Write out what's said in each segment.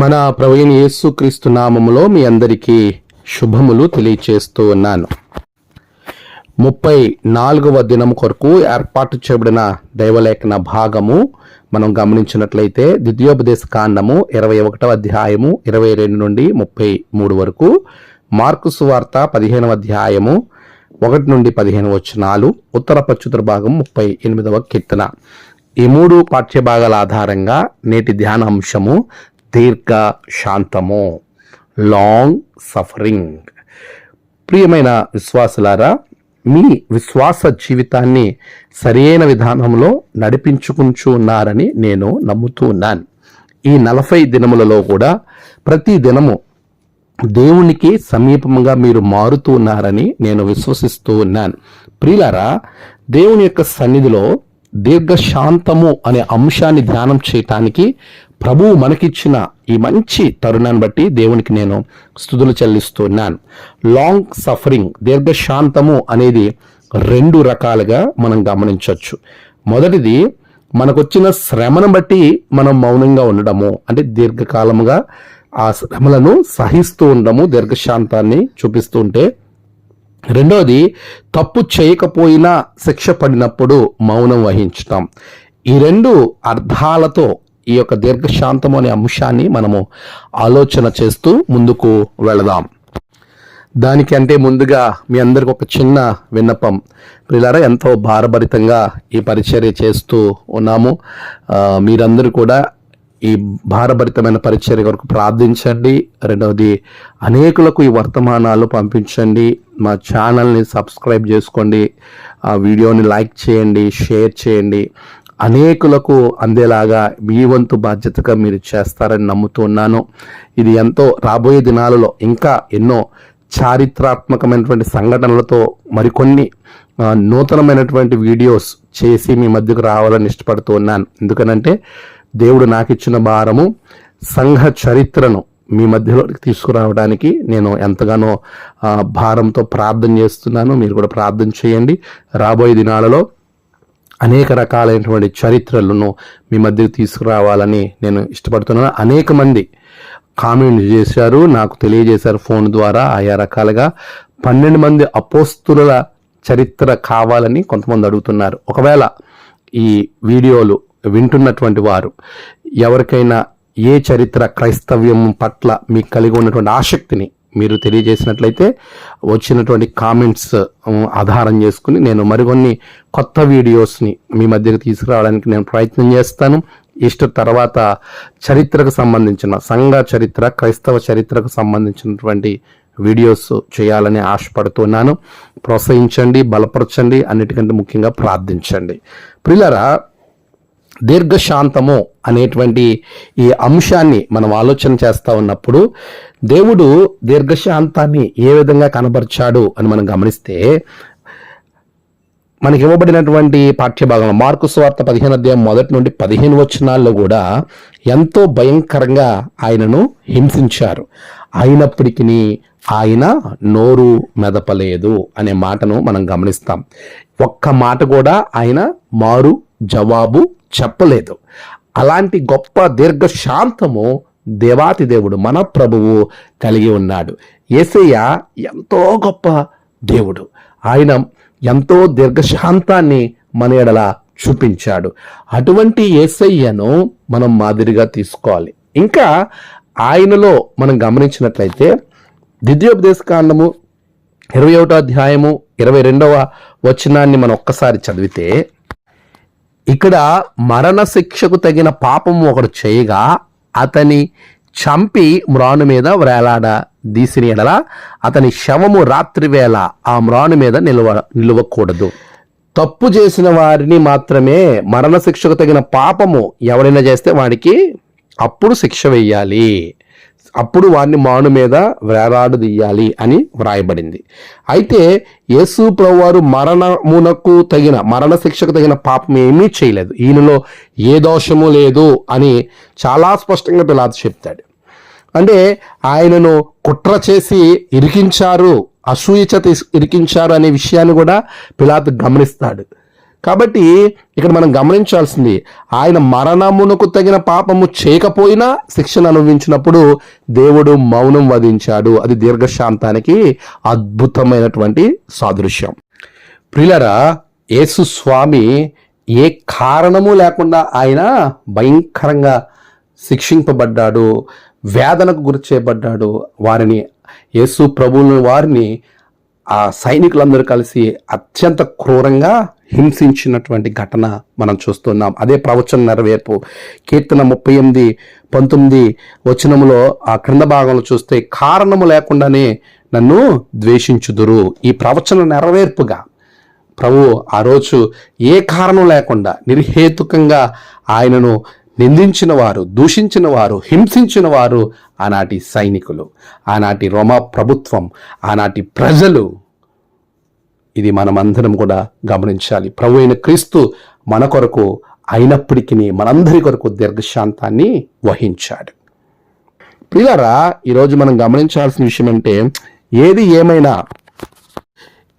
మన ప్రవీణ్ యేసుక్రీస్తు నామములో మీ అందరికీ శుభములు తెలియచేస్తూ ఉన్నాను. ముప్పై నాలుగవ దినం కొరకు ఏర్పాటు చేయబడిన దైవలేఖన భాగము మనం గమనించినట్లయితే ద్వితీయోపదేశ కాండము ఇరవై ఒకటవ అధ్యాయము ఇరవై రెండు నుండి ముప్పై మూడు వరకు మార్కు సువార్త పదిహేనవ అధ్యాయము ఒకటి నుండి పదిహేను వచనాలు ఉత్తర పచ్చుతర భాగం ముప్పై ఎనిమిదవ కీర్తన. ఈ మూడు పాఠ్య భాగాల ఆధారంగా నేటి ధ్యాన అంశము దీర్ఘ శాంతము లాంగ్ సఫరింగ్ ప్రియమైన విశ్వాసులారా మీ విశ్వాస జీవితాన్ని సరైన విధానంలో నడిపించుకుంటూ ఉన్నారని నేను నమ్ముతూ ఉన్నాను. ఈ నలభై దినములలో కూడా ప్రతి దినము దేవునికి సమీపంగా మీరు మారుతూ ఉన్నారని నేను విశ్వసిస్తూ ఉన్నాను. ప్రియులారా దేవుని యొక్క సన్నిధిలో దీర్ఘశాంతము అనే అంశాన్ని ధ్యానం చేయటానికి ప్రభువు మనకిచ్చిన ఈ మంచి తరుణాన్ని బట్టి దేవునికి నేను స్థుతులు చెల్లిస్తున్నాను. లాంగ్ సఫరింగ్ దీర్ఘశాంతము అనేది రెండు రకాలుగా మనం గమనించవచ్చు మొదటిది మనకొచ్చిన శ్రమను బట్టి మనం మౌనంగా ఉండడము. అంటే దీర్ఘకాలముగా ఆ శ్రమలను సహిస్తూ ఉండడము దీర్ఘశాంతాన్ని చూపిస్తూ ఉంటే రెండవది తప్పు చేయకపోయినా శిక్ష పడినప్పుడు మౌనం వహించటం. ఈ రెండు అర్థాలతో ఈ యొక్క దీర్ఘశాంతం అనే అంశాన్ని మనము ఆలోచన చేస్తూ ముందుకు వెళదాం. దానికంటే ముందుగా మీ అందరికి ఒక చిన్న విన్నపం. పిల్లరా ఎంతో భారభరితంగా ఈ పరిచర్య చేస్తూ ఉన్నాము. మీరందరూ కూడా ఈ భారభరితమైన పరిచర్య కొరకు ప్రార్థించండి. రెండవది అనేకులకు ఈ వర్తమానాలు పంపించండి. మా ఛానల్ని సబ్స్క్రైబ్ చేసుకోండి. ఆ వీడియోని లైక్ చేయండి షేర్ చేయండి. అనేకులకు అందేలాగా మీ వంతు బాధ్యతగా మీరు చేస్తారని నమ్ముతున్నాను ఇది ఎంతో రాబోయే దినాలలో ఇంకా ఎన్నో చారిత్రాత్మకమైనటువంటి సంఘటనలతో మరికొన్ని నూతనమైనటువంటి వీడియోస్ చేసి మీ మధ్యకు రావాలని ఇష్టపడుతూ ఉన్నాను. ఎందుకనంటే దేవుడు నాకు ఇచ్చిన భారము సంఘ చరిత్రను మీ మధ్యలోకి తీసుకురావడానికి నేను ఎంతగానో భారంతో ప్రార్థన చేస్తున్నాను. మీరు కూడా ప్రార్థన చేయండి. రాబోయే దినాలలో అనేక రకాలైనటువంటి చరిత్రలను మీ మధ్యకు తీసుకురావాలని నేను ఇష్టపడుతున్నాను. అనేక మంది కామెంట్ చేశారు నాకు తెలియజేశారు ఫోన్ ద్వారా ఆయా రకాలుగా. పన్నెండు మంది అపోస్తుల చరిత్ర కావాలని కొంతమంది అడుగుతున్నారు. ఒకవేళ ఈ వీడియోలు వింటున్నటువంటి వారు ఎవరికైనా ఏ చరిత్ర క్రైస్తవ్యం పట్ల మీకు కలిగి ఉన్నటువంటి ఆసక్తిని మీరు తెలియజేసినట్లయితే వచ్చినటువంటి కామెంట్స్ ఆధారం చేసుకుని నేను మరికొన్ని కొత్త వీడియోస్ని మీ మధ్యకు తీసుకురావడానికి నేను ప్రయత్నం చేస్తాను. ఈస్టర్ తర్వాత చరిత్రకు సంబంధించిన సంఘ చరిత్ర క్రైస్తవ చరిత్రకు సంబంధించినటువంటి వీడియోస్ చేయాలని ఆశపడుతున్నాను. ప్రోత్సహించండి బలపరచండి అన్నిటికంటే ముఖ్యంగా ప్రార్థించండి. ప్రిలరా దీర్ఘశాంతము అనేటువంటి ఈ అంశాన్ని మనం ఆలోచన చేస్తూ ఉన్నప్పుడు దేవుడు దీర్ఘశాంతాన్ని ఏ విధంగా కనబరిచాడు అని మనం గమనిస్తే మనకి ఇవ్వబడినటువంటి పాఠ్యభాగంలో మార్కు స్వార్త పదిహేను అధ్యాయం మొదటి నుండి పదిహేను వచనాల్లో కూడా ఎంతో భయంకరంగా ఆయనను హింసించారు. అయినప్పటికీ ఆయన నోరు మెదపలేదు అనే మాటను మనం గమనిస్తాం. ఒక్క మాట కూడా ఆయన మారు జవాబు చెప్పలేదు. అలాంటి గొప్ప దీర్ఘశాంతము దేవాతి దేవుడు మన ప్రభువు కలిగి ఉన్నాడు. యేసయ్య ఎంతో గొప్ప దేవుడు. ఆయన ఎంతో దీర్ఘశాంతాన్ని మన ఎడల చూపించాడు. అటువంటి యేసయ్యను మనం మాదిరిగా తీసుకోవాలి. ఇంకా ఆయనలో మనం గమనించినట్లయితే దిద్యోపదేశకాండము ఇరవై ఒకటో అధ్యాయము ఇరవై రెండవ వచనాన్ని మనం ఒక్కసారి చదివితే ఇక్కడ మరణ శిక్షకు తగిన పాపం ఒకడు చేయగా అతని చంపి మ్రాను మీద వ్రేలాడ దీసిని ఎడల అతని శవము రాత్రి వేళ ఆ మ్రాను మీద నిలువ నిలువకూడదు. తప్పు చేసిన వారిని మాత్రమే మరణ శిక్షకు తగిన పాపము ఎవరైనా చేస్తే వాడికి అప్పుడు శిక్ష వెయ్యాలి అప్పుడు వాడిని మాను మీద వేలాడదీయాలి అని వ్రాయబడింది. అయితే యేసు ప్రభువారు మరణమునకు తగిన మరణ శిక్షకు తగిన పాపం ఏమీ చేయలేదు. ఈయనలో ఏ దోషము లేదు అని చాలా స్పష్టంగా పిలాతు చెప్తాడు. అంటే ఆయనను కుట్ర చేసి ఇరికించారు అసూయచత ఇరికించారు అనే విషయాన్ని కూడా పిలాత్ గమనిస్తాడు. కాబట్టి ఇక్కడ మనం గమనించాల్సింది ఆయన మరణమునకు తగిన పాపము చేయకపోయినా శిక్షను అనుభవించినప్పుడు దేవుడు మౌనం వధించాడు. అది దీర్ఘశాంతానికి అద్భుతమైనటువంటి సాదృశ్యం. ప్రిలరా యేసు స్వామి ఏ కారణము లేకుండా ఆయన భయంకరంగా శిక్షింపబడ్డాడు వేదనకు గురి చేయబడ్డాడు. వారిని యేసు ప్రభువుని వారిని ఆ సైనికులందరూ కలిసి అత్యంత క్రూరంగా హింసించినటువంటి ఘటన మనం చూస్తున్నాం. అదే ప్రవచన నెరవేర్పు. కీర్తన ముప్పై ఎనిమిది పంతొమ్మిది వచనములో ఆ క్రింద భాగంలో చూస్తే కారణము లేకుండానే నన్ను ద్వేషించుదురు. ఈ ప్రవచన నెరవేర్పుగా ప్రభు ఆ రోజు ఏ కారణం లేకుండా నిర్హేతుకంగా ఆయనను నిందించిన వారు దూషించిన వారు హింసించిన వారు ఆనాటి సైనికులు ఆనాటి రోమా ప్రభుత్వం ఆనాటి ప్రజలు ఇది మనమందరం కూడా గమనించాలి. ప్రభు అయిన క్రీస్తు మన కొరకు అయినప్పటికీ మనందరి కొరకు దీర్ఘశాంతాన్ని వహించాడు. ప్రియారా ఈరోజు మనం గమనించాల్సిన విషయం అంటే ఏది ఏమైనా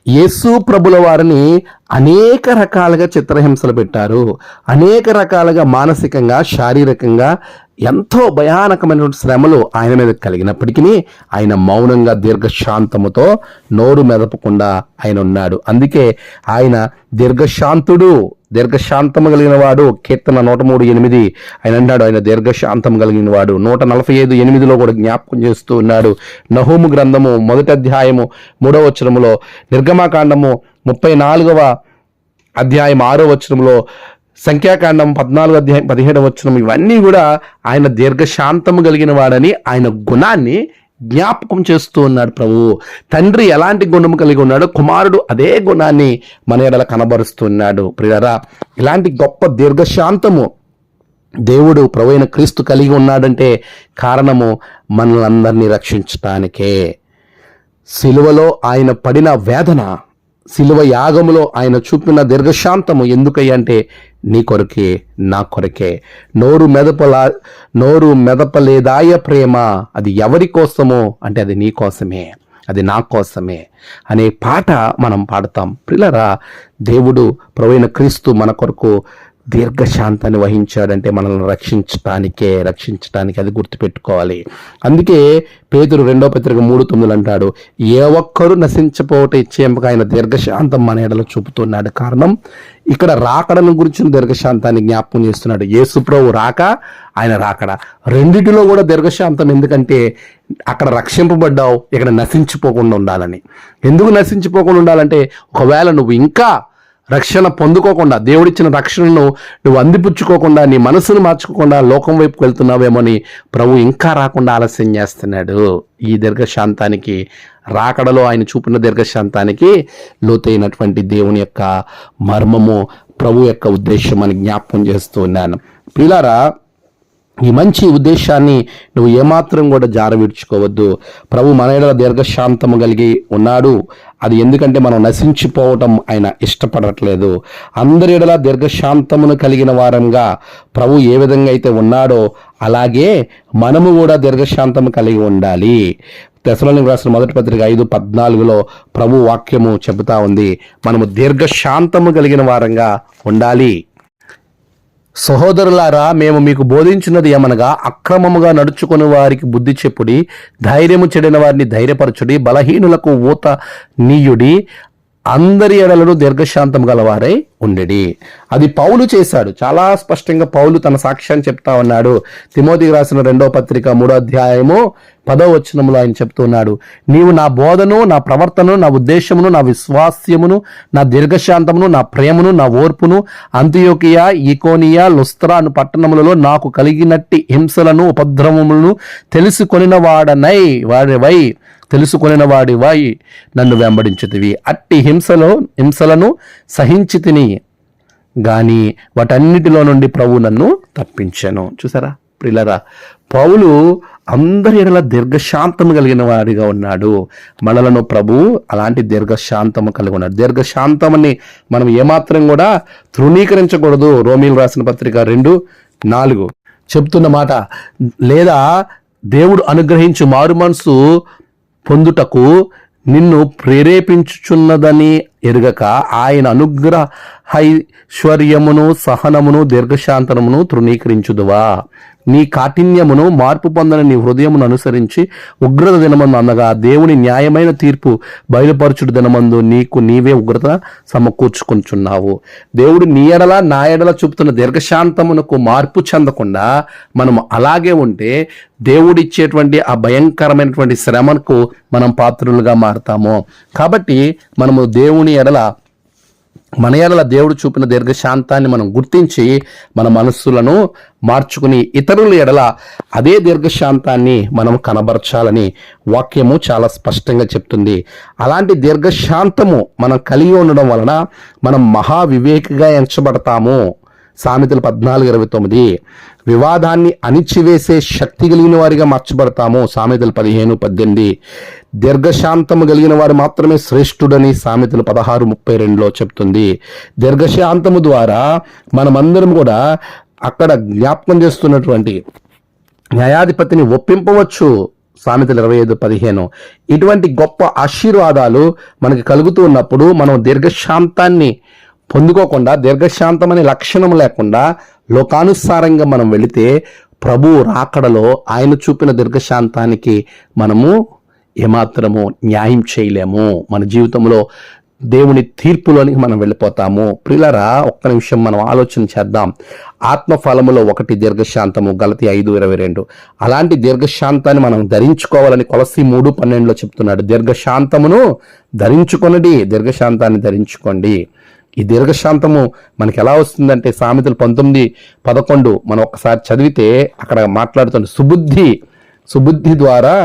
యేసు ప్రభుల వారిని అనేక రకాలుగా చిత్రహింసలు పెట్టారు. అనేక రకాలుగా మానసికంగా శారీరకంగా ఎంతో భయానకమైనటువంటి శ్రమలు ఆయన మీద కలిగినప్పటికీ ఆయన మౌనంగా దీర్ఘశాంతముతో నోరు మెదపకుండా ఆయన ఉన్నాడు. అందుకే ఆయన దీర్ఘశాంతుడు దీర్ఘశాంతము కలిగిన వాడు కీర్తన నూట మూడు ఎనిమిది ఆయన అన్నాడు ఆయన దీర్ఘశాంతం కలిగిన వాడు నూట నలభై ఐదు ఎనిమిదిలో కూడా జ్ఞాపకం చేస్తూ ఉన్నాడు. నహోము గ్రంథము మొదటి అధ్యాయము మూడవ వచనములో నిర్గమాకాండము ముప్పై నాలుగవ అధ్యాయం ఆరో వచనంలో సంఖ్యాకాండం పద్నాలుగు అధ్యాయం పదిహేడవ వచ్చిన ఇవన్నీ కూడా ఆయన దీర్ఘశాంతము కలిగిన వాడని ఆయన గుణాన్ని జ్ఞాపకం చేస్తూ ఉన్నాడు ప్రభువు తండ్రి ఎలాంటి గుణము కలిగి ఉన్నాడో కుమారుడు అదే గుణాన్ని మన ఎడల కనబరుస్తున్నాడు. ప్రియరా ఇలాంటి గొప్ప దీర్ఘశాంతము దేవుడు ప్రవైన క్రీస్తు కలిగి ఉన్నాడంటే కారణము మనలందరినీ రక్షించటానికే. సిలువలో ఆయన పడిన వేదన శిలువ యాగములో ఆయన చూపిన దీర్ఘశాంతము ఎందుకయ్యంటే నీ కొరకే నా కొరకే. నోరు మెదపలా నోరు మెదపలేదాయ ప్రేమ అది ఎవరి కోసమో అంటే అది నీ కోసమే అది నా కోసమే అనే పాట మనం పాడతాం. పిల్లరా దేవుడు ప్రవీణ క్రీస్తు మన కొరకు దీర్ఘశాంతాన్ని వహించాడంటే మనల్ని రక్షించటానికే రక్షించటానికి అది గుర్తుపెట్టుకోవాలి. అందుకే పేదరు రెండో పత్రిక మూడు తొమ్మిది అంటాడు ఏ ఒక్కరు నశించపోవట ఇచ్చేంపక ఆయన దీర్ఘశాంతం మన ఎడలో చూపుతున్నాడు. కారణం ఇక్కడ రాకడను గురించిన దీర్ఘశాంతాన్ని జ్ఞాపకం చేస్తున్నాడు. యేసుప్రభు రాక ఆయన రాకడ. రెండిటిలో కూడా దీర్ఘశాంతం ఎందుకంటే అక్కడ రక్షింపబడ్డావు ఇక్కడ నశించిపోకుండా ఉండాలని. ఎందుకు నశించిపోకుండా ఉండాలంటే ఒకవేళ నువ్వు ఇంకా రక్షణ పొందుకోకుండా దేవుడిచ్చిన రక్షణను నువ్వు అందిపుచ్చుకోకుండా నీ మనసును మార్చుకోకుండా లోకం వైపుకు వెళ్తున్నావేమోని ప్రభు ఇంకా రాకుండా ఆలస్యం చేస్తున్నాడు. ఈ దీర్ఘశాంతానికి రాకడలో ఆయన చూపిన దీర్ఘశాంతానికి లోతైనటువంటి దేవుని యొక్క మర్మము ప్రభు యొక్క ఉద్దేశం అని జ్ఞాపకం చేస్తూ ఉన్నాను. పిల్లారా ఈ మంచి ఉద్దేశాన్ని నువ్వు ఏమాత్రం కూడా జారవిడ్చుకోవద్దు. ప్రభు మన దీర్ఘశాంతము కలిగి ఉన్నాడు. అది ఎందుకంటే మనం నశించిపోవటం ఆయన ఇష్టపడట్లేదు. అందరి దీర్ఘశాంతమును కలిగిన వారంగా ప్రభు ఏ విధంగా అయితే ఉన్నాడో అలాగే మనము కూడా దీర్ఘశాంతము కలిగి ఉండాలి. దశలోనికి రాసిన మొదటి పత్రిక ఐదు పద్నాలుగులో ప్రభు వాక్యము చెబుతా ఉంది. మనము దీర్ఘశాంతము కలిగిన వారంగా ఉండాలి. సహోదరులారా మేము మీకు బోధించినది ఏమనగా అక్రమముగా నడుచుకుని వారికి బుద్ధి చెప్పుడి ధైర్యము చెడిన వారిని ధైర్యపరచుడి బలహీనులకు ఊత నీయుడి అందరి ఎడలను దీర్ఘశాంతం గలవారై ఉండెడి. అది పౌలు చేశాడు. చాలా స్పష్టంగా పౌలు తన సాక్ష్యాన్ని చెప్తా ఉన్నాడు. తిమోతికి రాసిన రెండో పత్రిక మూడో అధ్యాయము పదో వచనములో ఆయన చెప్తున్నాడు నీవు నా బోధను నా ప్రవర్తనను నా ఉద్దేశమును నా విశ్వాస్యమును నా దీర్ఘశాంతమును నా ప్రేమను నా ఓర్పును అంత్యోకియా ఈకోనియా లుస్త్రా అను పట్టణములలో నాకు కలిగినట్టి హింసలను ఉపద్రవములను తెలుసుకొనిన వాడనై వాడివై. తెలుసుకొనిన వాయి నన్ను వెంబడించుతివి. అట్టి హింసలో హింసలను సహించి తిని గాని వాటన్నిటిలో నుండి ప్రభు నన్ను తప్పించాను. చూసారా? ప్రిలరా పౌలు అందరి ఎడల దీర్ఘశాంతం కలిగిన వాడిగా ఉన్నాడు. మనలను ప్రభు అలాంటి దీర్ఘశాంతము కలిగి ఉన్నాడు. దీర్ఘశాంతమని మనం ఏమాత్రం కూడా తృణీకరించకూడదు. రోమిల్ రాసిన పత్రిక రెండు నాలుగు. చెప్తున్న మాట లేదా దేవుడు అనుగ్రహించు మారు మనసు పొందుటకు నిన్ను ప్రేరేపించుచున్నదని ఎరుగక ఆయన అనుగ్రహైశ్వర్యమును సహనమును దీర్ఘశాంతనమును తృణీకరించుదువా? నీ కాఠిన్యమును మార్పు పొందని నీ హృదయమును అనుసరించి ఉగ్రత దినమందు అనగా దేవుని న్యాయమైన తీర్పు బయలుపరచుడు దినమందు నీకు నీవే ఉగ్రత సమకూర్చుకుంటున్నావు దేవుడు నీ ఎడల నా ఎడల చూపుతున్న దీర్ఘశాంతమునకు మార్పు చెందకుండా మనం అలాగే ఉంటే దేవుడిచ్చేటువంటి ఆ భయంకరమైనటువంటి శ్రమకు మనం పాత్రులుగా మారుతాము. కాబట్టి మనము దేవుని ఎడల మనయాల దేవుడు చూపిన దీర్ఘశాంతాన్ని మనం గుర్తించి మన మనస్సులను మార్చుకుని ఇతరుల ఎడల అదే దీర్ఘశాంతాన్ని మనం కనబరచాలని వాక్యము చాలా స్పష్టంగా చెప్తుంది. అలాంటి దీర్ఘశాంతము మనం కలిగి ఉండడం వలన మనం మహావివేకిగా ఎంచబడతాము. సామెతలు పద్నాలుగు ఇరవై తొమ్మిది. వివాదాన్ని అణిచివేసే శక్తి కలిగిన వారిగా మార్చబడతాము. సామెతలు పదిహేను పద్దెనిమిది. దీర్ఘశాంతము కలిగిన వారు మాత్రమే శ్రేష్ఠుడని సామెతలు పదహారు ముప్పై రెండులో చెప్తుంది. దీర్ఘశాంతము ద్వారా మనమందరం కూడా అక్కడ జ్ఞాపకం చేస్తున్నటువంటి న్యాయాధిపతిని ఒప్పింపవచ్చు. సామెతలు ఇరవై ఐదు పదిహేను. ఇటువంటి గొప్ప ఆశీర్వాదాలు మనకి కలుగుతూ ఉన్నప్పుడు మనం దీర్ఘశాంతాన్ని పొందుకోకుండా దీర్ఘశాంతమనే లక్షణం లేకుండా లోకానుసారంగా మనం వెళితే ప్రభు రాకడలో ఆయన చూపిన దీర్ఘశాంతానికి మనము ఏమాత్రము న్యాయం చేయలేము. మన జీవితంలో దేవుని తీర్పులోనికి మనం వెళ్ళిపోతాము. ప్రిలరా ఒక్క నిమిషం మనం ఆలోచన చేద్దాం. ఆత్మఫలములో ఒకటి దీర్ఘశాంతము గలతి ఐదు ఇరవై రెండు. అలాంటి దీర్ఘశాంతాన్ని మనం ధరించుకోవాలని కొలసి మూడు పన్నెండులో చెప్తున్నాడు. దీర్ఘశాంతమును ధరించుకొనడి దీర్ఘశాంతాన్ని ధరించుకోండి. ఈ దీర్ఘశాంతము మనకి ఎలా వస్తుందంటే సామెతలు పంతొమ్మిది పదకొండు మనం ఒకసారి చదివితే అక్కడ మాట్లాడుతుంది సుబుద్ధి సుబుద్ధి ద్వారా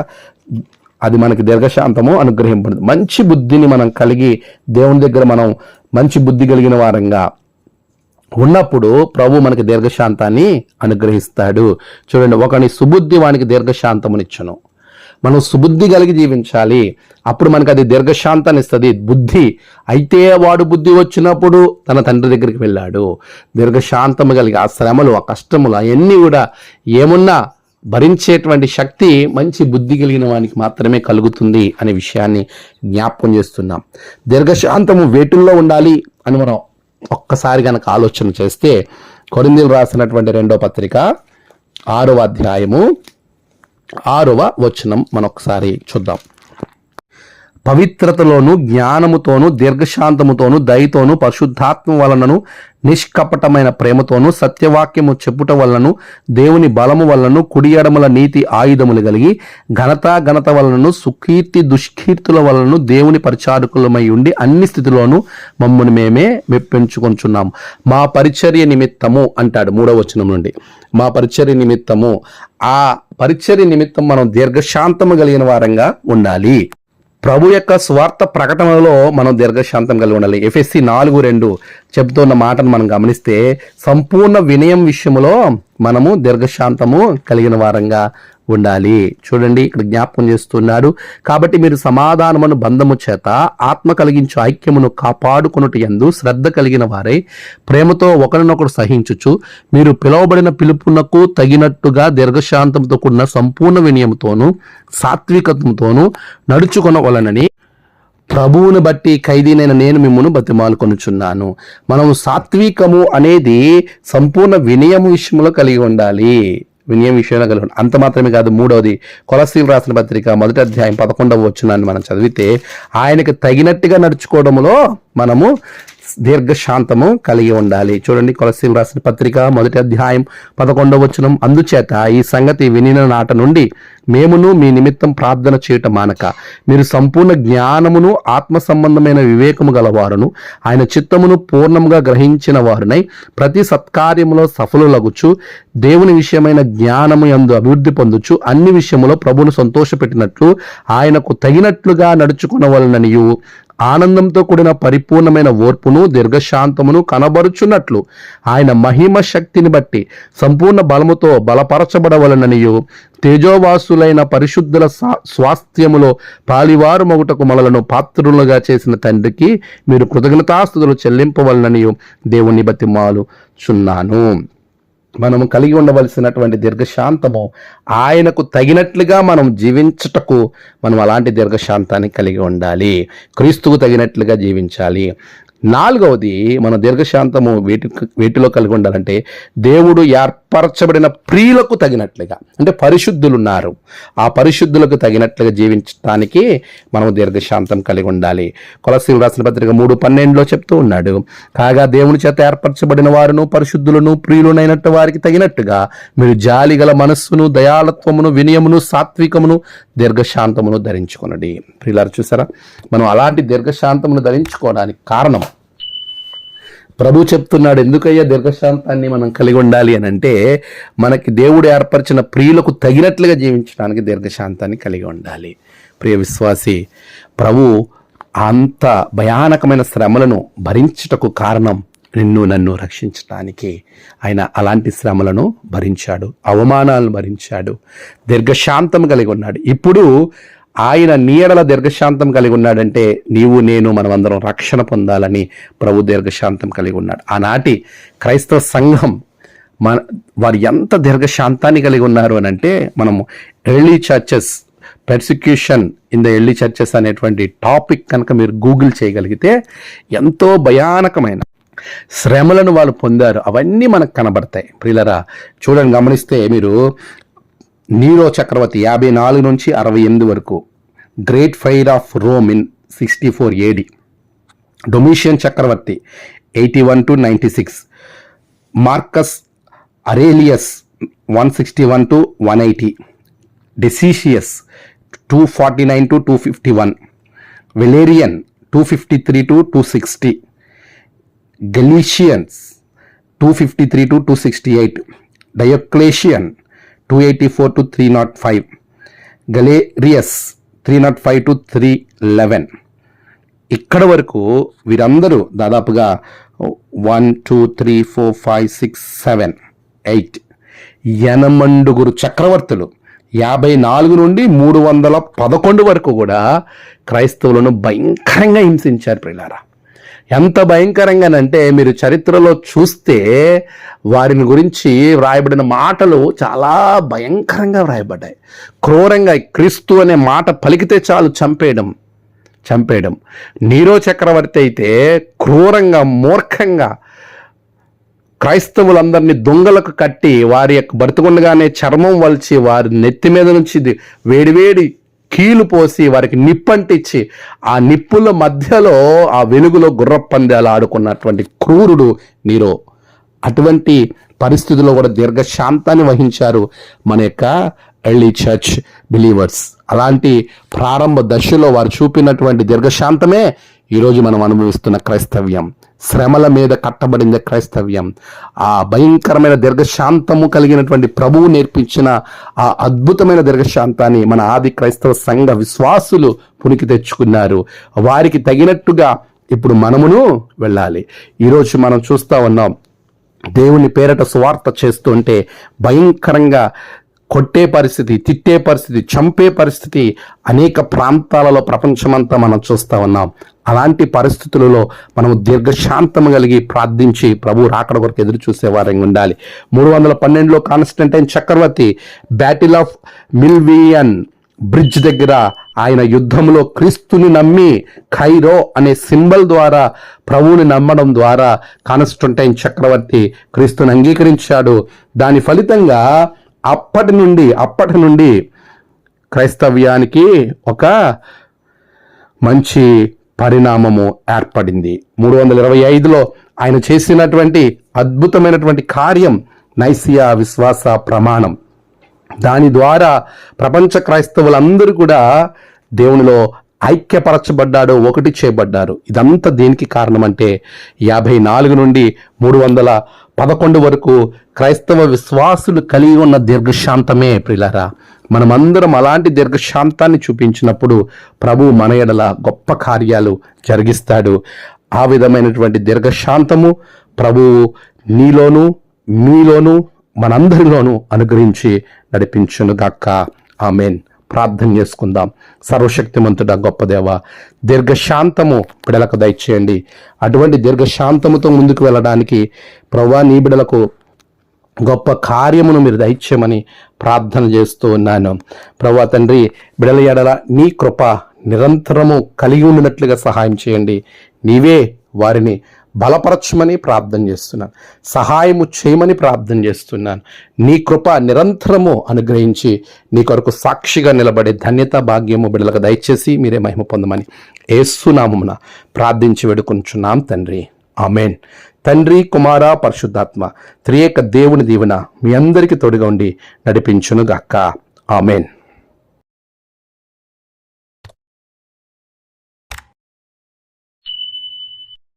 అది మనకి దీర్ఘశాంతము అనుగ్రహింపడుతుంది మంచి బుద్ధిని మనం కలిగి దేవుని దగ్గర మనం మంచి బుద్ధి కలిగిన వారంగా ఉన్నప్పుడు ప్రభు మనకి దీర్ఘశాంతాన్ని అనుగ్రహిస్తాడు. చూడండి ఒకని సుబుద్ధి వానికి దీర్ఘశాంతమునిచ్చును. మనం సుబుద్ధి కలిగి జీవించాలి. అప్పుడు మనకు అది దీర్ఘశాంతాన్ని ఇస్తుంది. బుద్ధి. అయితే వాడు బుద్ధి వచ్చినప్పుడు తన తండ్రి దగ్గరికి వెళ్ళాడు. దీర్ఘశాంతము కలిగి ఆ శ్రమలు ఆ కష్టములు అవన్నీ కూడా ఏమున్నా భరించేటువంటి శక్తి మంచి బుద్ధి కలిగిన వానికి మాత్రమే కలుగుతుంది అనే విషయాన్ని జ్ఞాపకం చేస్తున్నాం. దీర్ఘశాంతము వేటుల్లో ఉండాలి అని మనం ఒక్కసారి కనుక ఆలోచన చేస్తే కొరిందీలు రాసినటువంటి రెండో పత్రిక ఆరవ అధ్యాయము ఆరవ వచనం మనొకసారి చూద్దాం. పవిత్రతలోను జ్ఞానముతోను దీర్ఘశాంతముతోను దయతోను పరిశుద్ధాత్మ వలనను నిష్కపటమైన ప్రేమతోను సత్యవాక్యము చెప్పుట వలనను దేవుని బలము వలనను కుడియడముల నీతి ఆయుధములు కలిగి ఘనత ఘనత వలనను సుకీర్తి దుష్కీర్తుల వలనను దేవుని పరిచారకులమై ఉండి అన్ని స్థితిలోనూ మమ్మల్ని మేమే మెప్పించుకొంచున్నాం మా పరిచర్య నిమిత్తము అంటాడు మూడవ వచనం నుండి. మా పరిచర్య నిమిత్తము ఆ పరిచర్య నిమిత్తం మనం దీర్ఘశాంతము కలిగిన వారంగా ఉండాలి. ప్రభు యొక్క స్వార్థ ప్రకటనలో మనం దీర్ఘశాంతం కలిగి ఉండాలి. ఎఫ్ఎస్సి నాలుగు రెండు చెబుతున్న మాటను మనం గమనిస్తే సంపూర్ణ వినయం విషయంలో మనము దీర్ఘశాంతము కలిగిన వారంగా ఉండాలి. చూడండి ఇక్కడ జ్ఞాపకం చేస్తున్నాడు. కాబట్టి మీరు సమాధానమును బంధము చేత ఆత్మ కలిగించు ఐక్యమును కాపాడుకున్నట్టు ఎందు శ్రద్ధ కలిగిన వారే ప్రేమతో ఒకరినొకరు సహించుచు మీరు పిలువబడిన పిలుపునకు తగినట్టుగా దీర్ఘశాంతంతో కూడిన సంపూర్ణ వినయముతోను సాత్వికత్వంతోనూ నడుచుకొనవలనని ప్రభువును బట్టి ఖైదీనైన నేను మిమ్మల్ని బతిమాలుకొనుచున్నాను. మనం సాత్వికము అనేది సంపూర్ణ వినయము విషయంలో కలిగి ఉండాలి. వినయం విషయంలో కలిగి అంత మాత్రమే కాదు మూడవది కొలసీలు రాసిన పత్రిక మొదటి అధ్యాయం పదకొండవ వచ్చినాన్ని మనం చదివితే ఆయనకు తగినట్టుగా నడుచుకోవడంలో మనము దీర్ఘశాంతము కలిగి ఉండాలి. చూడండి కొలసీలు రాసిన పత్రిక మొదటి అధ్యాయం పదకొండవ వచనం. అందుచేత ఈ సంగతి వినిన నాట నుండి మేమును మీ నిమిత్తం ప్రార్థన చేయటం మానక. మీరు సంపూర్ణ జ్ఞానమును ఆత్మ సంబంధమైన వివేకము గలవారును. ఆయన చిత్తమును పూర్ణముగా గ్రహించిన వారునై ప్రతి సత్కార్యములో సఫలులగుచు దేవుని విషయమైన జ్ఞానము ఎందు అభివృద్ధి పొందుచు అన్ని విషయములో ప్రభును సంతోషపెట్టినట్లు ఆయనకు తగినట్లుగా నడుచుకున్న వలననియు ఆనందంతో కూడిన పరిపూర్ణమైన ఓర్పును దీర్ఘశాంతమును కనబరుచున్నట్లు ఆయన మహిమ శక్తిని బట్టి సంపూర్ణ బలముతో బలపరచబడవలననియు తేజోవాసులైన పరిశుద్ధుల సా- స్వాస్థ్యములో పాలివారు మగుటకు మనలను పాత్రులుగా చేసిన తండ్రికి మీరు కృతజ్ఞతాస్తుతులు చెల్లింపవలననియు దేవుని బతిమాలు చున్నాను మనము కలిగి ఉండవలసినటువంటి దీర్ఘశాంతము ఆయనకు తగినట్లుగా మనం జీవించుటకు మనం అలాంటి దీర్ఘశాంతాన్ని కలిగి ఉండాలి. క్రీస్తుకు తగినట్లుగా జీవించాలి. నాలుగవది మన దీర్ఘశాంతము వేటి వీటిలో కలిగి ఉండాలంటే దేవుడు ఏర్పరచబడిన ప్రియులకు తగినట్లుగా అంటే పరిశుద్ధులు ఉన్నారు ఆ పరిశుద్ధులకు తగినట్లుగా జీవించడానికి మనం దీర్ఘశాంతం కలిగి ఉండాలి. కొలసీలు రాసిన పత్రిక మూడు పన్నెండులో చెప్తూ ఉన్నాడు కాగా దేవుని చేత ఏర్పరచబడిన వారును పరిశుద్ధులను ప్రియులునైనట్టు వారికి తగినట్టుగా మీరు జాలిగల మనస్సును దయాళత్వమును వినయమును సాత్వికమును దీర్ఘశాంతమును ధరించుకునడి. ప్రియులారు చూసారా? మనం అలాంటి దీర్ఘశాంతమును ధరించుకోవడానికి కారణం ప్రభు చెప్తున్నాడు ఎందుకయ్యా దీర్ఘశాంతాన్ని మనం కలిగి ఉండాలి అని అంటే మనకి దేవుడు ఏర్పరిచిన ప్రియులకు తగినట్లుగా జీవించడానికి దీర్ఘశాంతాన్ని కలిగి ఉండాలి. ప్రియ విశ్వాసి ప్రభు అంత భయానకమైన శ్రమలను భరించుటకు కారణం నిన్ను నన్ను రక్షించడానికి ఆయన అలాంటి శ్రమలను భరించాడు అవమానాలను భరించాడు దీర్ఘశాంతం కలిగి ఉన్నాడు. ఇప్పుడు ఆయన నీడల దీర్ఘశాంతం కలిగి ఉన్నాడంటే నీవు నేను మనమందరం రక్షణ పొందాలని ప్రభు దీర్ఘశాంతం కలిగి ఉన్నాడు. ఆనాటి క్రైస్తవ సంఘం మన వారు ఎంత దీర్ఘశాంతాన్ని కలిగి ఉన్నారు అని అంటే మనము early churches persecution in the early churches అనేటువంటి టాపిక్ కనుక మీరు గూగుల్ చేయగలిగితే ఎంతో భయానకమైన శ్రమలను వాళ్ళు పొందారు. అవన్నీ మనకు కనబడతాయి. ప్రియులరా చూడండి గమనిస్తే మీరు నీరో చక్రవర్తి యాభై నాలుగు నుంచి అరవై ఎనిమిది వరకు great fire of Rome in 64 AD. Domitian Chakravarti 81 to 96. Marcus Aurelius 161 to 180. Decius 249 to 251. Valerian 253 to 260. Galatians 253 to 268. Diocletian 284 to 305. Galerius three naught five to three eleven ఇక్కడ వరకు వీరందరూ దాదాపుగా one two three four five six seven eight ఎనమండుగురు చక్రవర్తులు యాభై నాలుగు నుండి మూడు వందల పదకొండు వరకు కూడా క్రైస్తవులను భయంకరంగా హింసించారు ప్రిలారా ఎంత భయంకరంగానంటే మీరు చరిత్రలో చూస్తే వారిని గురించి వ్రాయబడిన మాటలు చాలా భయంకరంగా వ్రాయబడ్డాయి. క్రూరంగా క్రీస్తు అనే మాట పలికితే చాలు చంపేయడం చంపేయడం. నీరో చక్రవర్తి అయితే క్రూరంగా మూర్ఖంగా క్రైస్తవులందరినీ దొంగలకు కట్టి వారి యొక్క బ్రతుకుండగానే చర్మం వలిచి వారి నెత్తి మీద నుంచి వేడివేడి కీలు పోసి వారికి నిప్పంటిచ్చి ఆ నిప్పుల మధ్యలో ఆ వెలుగులో గుర్రపందాలు ఆడుకున్నటువంటి క్రూరుడు నీరో. అటువంటి పరిస్థితుల్లో కూడా దీర్ఘశాంతాన్ని వహించారు మన యొక్క ఎర్లీ చర్చ్ బిలీవర్స్. అలాంటి ప్రారంభ దశలో వారు చూపినటువంటి దీర్ఘశాంతమే ఈరోజు మనం అనుభవిస్తున్న క్రైస్తవ్యం. శ్రమల మీద కట్టబడింది క్రైస్తవ్యం. ఆ భయంకరమైన దీర్ఘశాంతము కలిగినటువంటి ప్రభువు నేర్పించిన ఆ అద్భుతమైన దీర్ఘశాంతాన్ని మన ఆది క్రైస్తవ సంఘ విశ్వాసులు పునికి తెచ్చుకున్నారు. వారికి తగినట్టుగా ఇప్పుడు మనమును వెళ్ళాలి. ఈరోజు మనం చూస్తా ఉన్నాం దేవుని పేరట సువార్త చేస్తుంటే భయంకరంగా కొట్టే పరిస్థితి తిట్టే పరిస్థితి చంపే పరిస్థితి అనేక ప్రాంతాలలో ప్రపంచమంతా మనం చూస్తూ ఉన్నాం. అలాంటి పరిస్థితులలో మనం దీర్ఘశాంతం కలిగి ప్రార్థించి ప్రభు రాకడ కొరకు ఎదురు చూసేవారంగా ఉండాలి. మూడు వందల పన్నెండులో కాన్స్టంటైన్ చక్రవర్తి బ్యాటిల్ ఆఫ్ మిల్వియన్ బ్రిడ్జ్ దగ్గర ఆయన యుద్ధంలో క్రీస్తుని నమ్మి ఖైరో అనే సింబల్ ద్వారా ప్రభువుని నమ్మడం ద్వారా కాన్స్టంటైన్ చక్రవర్తి క్రీస్తుని అంగీకరించాడు. దాని ఫలితంగా అప్పటి నుండి అప్పటి నుండి క్రైస్తవ్యానికి ఒక మంచి పరిణామము ఏర్పడింది. మూడు వందల ఇరవై ఐదులో ఆయన చేసినటువంటి అద్భుతమైనటువంటి కార్యం నైసియా విశ్వాస ప్రమాణం. దాని ద్వారా ప్రపంచ క్రైస్తవులందరూ కూడా దేవునిలో ఐక్యపరచబడ్డాడు ఒకటి చేయబడ్డారు. ఇదంతా దేనికి కారణం అంటే యాభై నాలుగు నుండి మూడు వందల పదకొండు వరకు క్రైస్తవ విశ్వాసులు కలిగి ఉన్న దీర్ఘశాంతమే ప్రిలరా. మనమందరం అలాంటి దీర్ఘశాంతాన్ని చూపించినప్పుడు ప్రభు మన ఎడల గొప్ప కార్యాలు జరిగిస్తాడు. ఆ విధమైనటువంటి దీర్ఘశాంతము ప్రభువు నీలోను మీలోను మనందరిలోనూ అనుగ్రహించి నడిపించునుగాక. ఆమెన్. ప్రార్థన చేసుకుందాం. సర్వశక్తిమంతుడ గొప్పదేవ దీర్ఘశాంతము బిడలకు దయచేయండి. అటువంటి దీర్ఘశాంతముతో ముందుకు వెళ్ళడానికి ప్రభా నీ బిడలకు గొప్ప కార్యమును మీరు దయచేయమని ప్రార్థన చేస్తూ ఉన్నాను. ప్రభా తండ్రి బిడల ఎడల నీ కృప నిరంతరము కలిగి ఉండినట్లుగా సహాయం చేయండి. నీవే వారిని బలపరచమని ప్రార్థన చేస్తున్నాను. సహాయము చేయమని ప్రార్థన చేస్తున్నాను. నీ కృప నిరంతరము అనుగ్రహించి నీ కొరకు సాక్షిగా నిలబడే ధన్యత భాగ్యము బిడలకు దయచేసి మీరే మహిమ పొందమని ఏసునామమున ప్రార్థించి వేడుకొంచున్నాం తండ్రి. ఆమెన్. తండ్రి కుమార పరిశుద్ధాత్మ త్రియేక దేవుని దీవెన మీ అందరికీ తోడుగా ఉండి నడిపించునుగాక. ఆమెన్.